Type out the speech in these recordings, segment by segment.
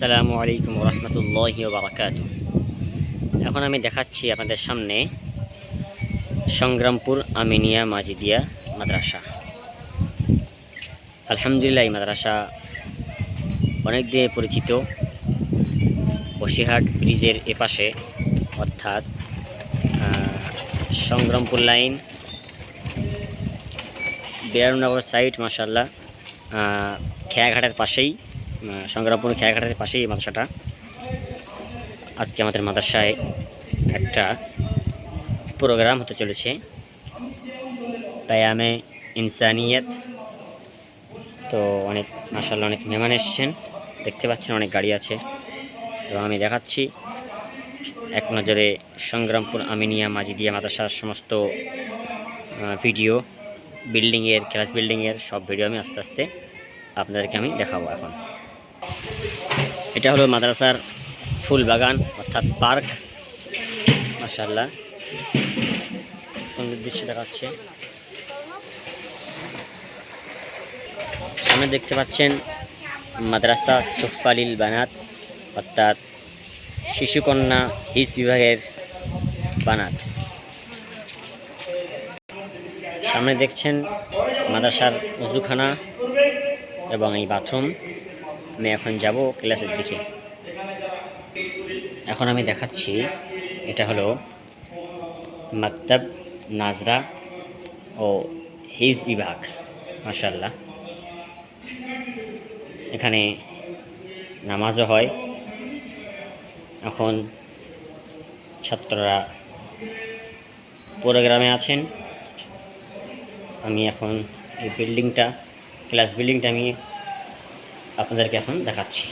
আসসালামু আলাইকুম রহমতুল্লাহ বারাকাত এখন আমি দেখাচ্ছি আপনাদের সামনে সংগ্রামপুর আমিনিয়া মাজিদিয়া মাদ্রাসা। আলহামদুলিল্লাহ, এই মাদ্রাসা অনেক দিয়ে পরিচিত। বসিরহাট ব্রিজের এপাশে, অর্থাৎ সংগ্রামপুর লাইন বিরাননগর সাইড মাসাল্লাহ খেয়াঘাটের পাশেই। সংগ্রামপুর খেয়াঘাটের পাশেই মাদ্রাসাটা। আজকে আমাদের মাদ্রাসায় একটা প্রোগ্রাম হতে চলেছে। পেয়ামে ইনসানিয়ত। তো অনেক মাসাল্লাহ অনেক মেহমান এসছেন। দেখতে পাচ্ছেন অনেক গাড়ি আছে। এবং আমি দেখাচ্ছি এক নজরে সংগ্রামপুর আমিনিয়া মাজিদিয়া মাদ্রাসার সমস্ত ভিডিও বিল্ডিংয়ের ক্লাস বিল্ডিংয়ের সব ভিডিও আমি আস্তে আস্তে আপনাদেরকে আমি দেখাবো এখন। এটা হলো মাদ্রাসার ফুল বাগান, অর্থাৎ পার্ক। মাশাল্লাহ সুন্দর দৃশ্য দেখাচ্ছে। সামনে দেখতে পাচ্ছেন মাদ্রাসা সুফালিল বানাত, অর্থাৎ শিশুকন্যা হিজ বিভাগের বানাত। সামনে দেখছেন মাদ্রাসার উজুখানা এবং এই বাথরুম। আমি এখন যাব ক্লাসের দিকে। এখন আমি দেখাচ্ছি, এটা হলো মাকতাব, নাজরা ও হিজ বিভাগ মাশাল্লাহ এখানে নামাজও হয়। এখন ছাত্ররা প্রোগ্রামে আছেন। আমি এখন এই বিল্ডিংটা, ক্লাস বিল্ডিংটা আমি আপনাদেরকে এখন দেখাচ্ছি।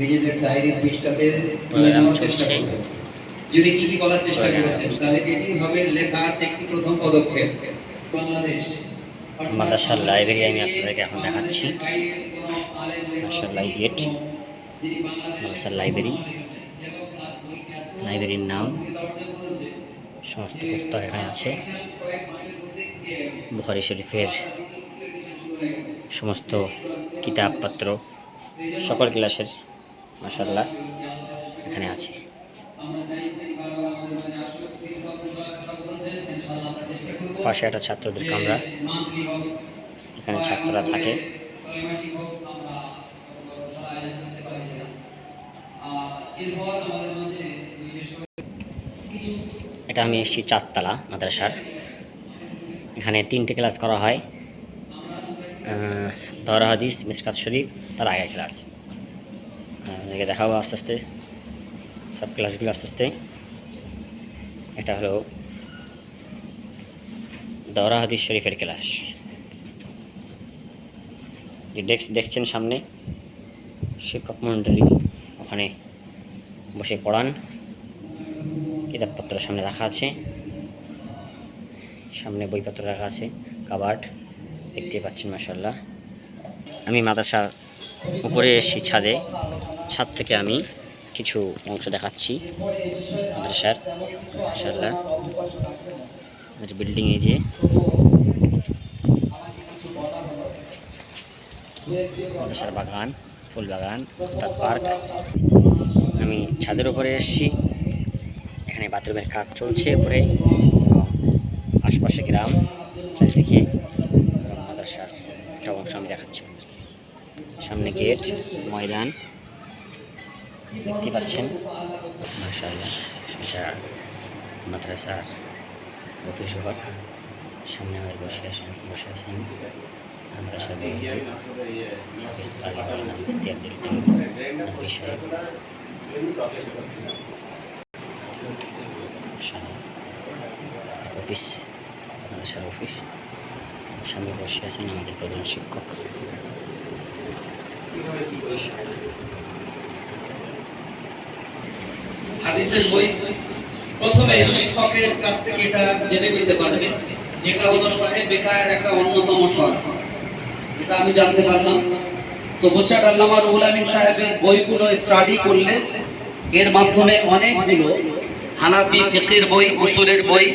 নিজেদের ডায়েরি পৃষ্ঠাতে চেষ্টা করবেন যিনি কি কি বলার চেষ্টা করেছেন তাহলে এটি হবে লেখার একটি প্রথম পদক্ষেপ। বাংলাদেশ মাদ্রাসার লাইব্রেরি আমি আপনাদেরকে এখন দেখাচ্ছি। মাদ্রাসার গেট মাদ্রাসার লাইব্রেরি লাইব্রেরির নাম সমস্ত পুস্তক এখানে আছে। বুখারি শরীফের সমস্ত কিতাবপত্র সকল ক্লাসের মাসাল্লাহ এখানে আছে। পাশে একটা ছাত্রদের কামরা এখানে ছাত্ররা থাকে। এটা আমি এসেছি চারতলা মাদ্রাসার। এখানে তিনটে ক্লাস করা হয়। দরা হাদিস, মিসকাত শরীফ, তার আগের ক্লাস। দেখাবো আস্তে আস্তে। সব ক্লাসগুলো আস্তে আস্তে। এটা হলো দরা হাদিস শরীফের ক্লাস। যে ডেস্ক দেখছেন সামনে, শিক্ষক মণ্ডলী, ওখানে বসে পড়ান। কিতাবপত্র সামনে রাখা আছে। সামনে বইপত্র রাখা আছে, কাবার্ড দেখতে পাচ্ছেন মাসাল্লাহ আমি মাদ্রাসার উপরে এসেছি ছাদে। ছাদ থেকে আমি কিছু অংশ দেখাচ্ছি মাদ্রাসার মাসাল্লাহ বিল্ডিং এই যে। মাদ্রাসার বাগান, ফুল বাগান অর্থাৎ পার্ক। আমি ছাদের উপরে এসেছি। এখানে বাথরুমের কাজ চলছে উপরে। গ্রাম চারিদিকে মাদ্রাসার একটা অংশ আমি দেখাচ্ছি। সামনে গেট, ময়দান। দেখতে পাচ্ছেন? মাশাআল্লাহ, এটা মাদ্রাসার অফিস ঘর। সামনে আমার বসে আছেন বসে আছেন। এক অফিস। মাদ্রাসার অফিস সামনে বসে আছেন আমাদের প্রধান শিক্ষক। একটা অন্যতম এটা আমি জানতে পারলাম। তো সাহেবের বইগুলো স্টাডি করলে এর মাধ্যমে অনেকগুলো হানাফি ফিকির বই, উসুলের বই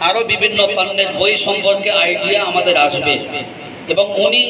আরও বিভিন্ন ফান্ডের বই সম্পর্কে আইডিয়া আমাদের আসবে। এবং উনি